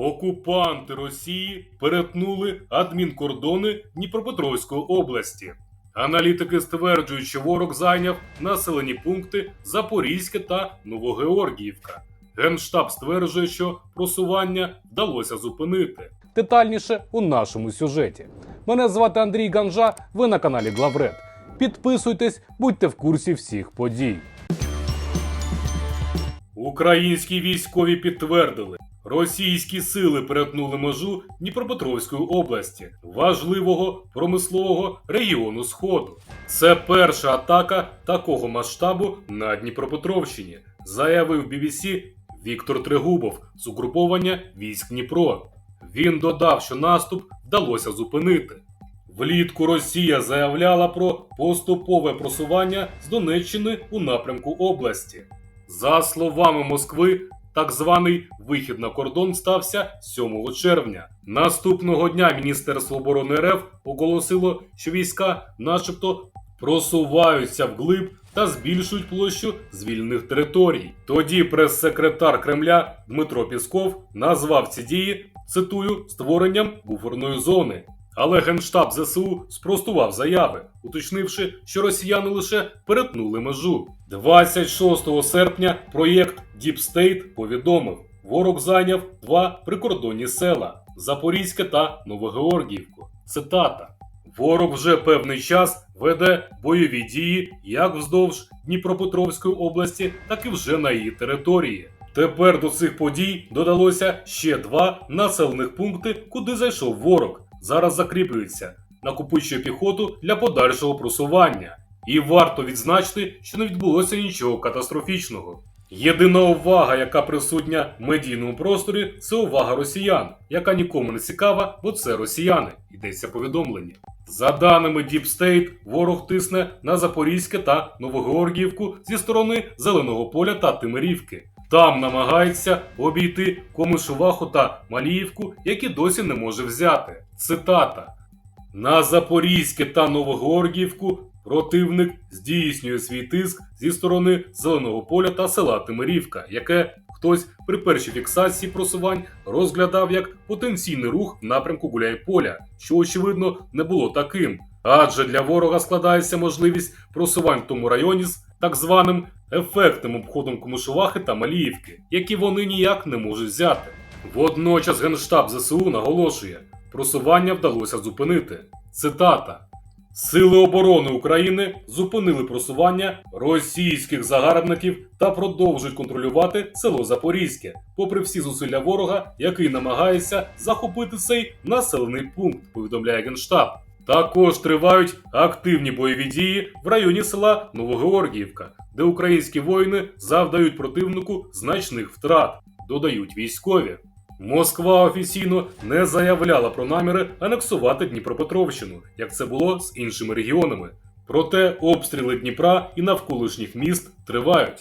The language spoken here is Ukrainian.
Окупанти Росії перетнули адмінкордони Дніпропетровської області. Аналітики стверджують, що ворог зайняв населені пункти Запорізьке та Новогеоргіївка. Генштаб стверджує, що просування вдалося зупинити. Детальніше у нашому сюжеті. Мене звати Андрій Ганжа. Ви на каналі Главред. Підписуйтесь, будьте в курсі всіх подій. Українські військові підтвердили, російські сили перетнули межу Дніпропетровської області, важливого промислового регіону Сходу. Це перша атака такого масштабу на Дніпропетровщині, заявив BBC Віктор Трегубов з угруповання військ Дніпро. Він додав, що наступ вдалося зупинити. Влітку Росія заявляла про поступове просування з Донеччини у напрямку області. За словами Москви, так званий вихід на кордон стався 7 червня. Наступного дня Міністерство оборони РФ оголосило, що війська, начебто, просуваються вглиб та збільшують площу звільнених територій. Тоді прес-секретар Кремля Дмитро Пісков назвав ці дії, цитую, створенням буферної зони. Але генштаб ЗСУ спростував заяви, уточнивши, що росіяни лише перетнули межу. 26 серпня проєкт State повідомив, ворог зайняв два прикордонні села Запорізьке та Новогеоргіївку. Цитата: Ворог вже певний час веде бойові дії як вздовж Дніпропетровської області, так і вже на її території. Тепер до цих подій додалося ще два населених пункти, куди зайшов ворог. Зараз закріплюється, накопичує піхоту для подальшого просування. І варто відзначити, що не відбулося нічого катастрофічного. Єдина увага, яка присутня в медійному просторі, це увага росіян, яка нікому не цікава, бо це росіяни. Йдеться повідомлення. За даними Deep State, ворог тисне на Запорізьке та Новогеоргіївку зі сторони Зеленого поля та Тимирівки. Там намагається обійти Комишуваху та Маліївку, які досі не може взяти. Цитата: На Запорізьке та Новогеоргіївку противник здійснює свій тиск зі сторони Зеленого поля та села Тимирівка, яке хтось при першій фіксації просувань розглядав як потенційний рух в напрямку Гуляйполя, що очевидно не було таким. Адже для ворога складається можливість просувань в тому районі з так званим ефектним обходом Комишувахи та Маліївки, які вони ніяк не можуть взяти. Водночас Генштаб ЗСУ наголошує, просування вдалося зупинити. Цитата. Сили оборони України зупинили просування російських загарбників та продовжують контролювати село Запорізьке, попри всі зусилля ворога, який намагається захопити цей населений пункт, повідомляє Генштаб. Також тривають активні бойові дії в районі села Новогеоргіївка, де українські воїни завдають противнику значних втрат, додають військові. Москва офіційно не заявляла про наміри анексувати Дніпропетровщину, як це було з іншими регіонами. Проте обстріли Дніпра і навколишніх міст тривають.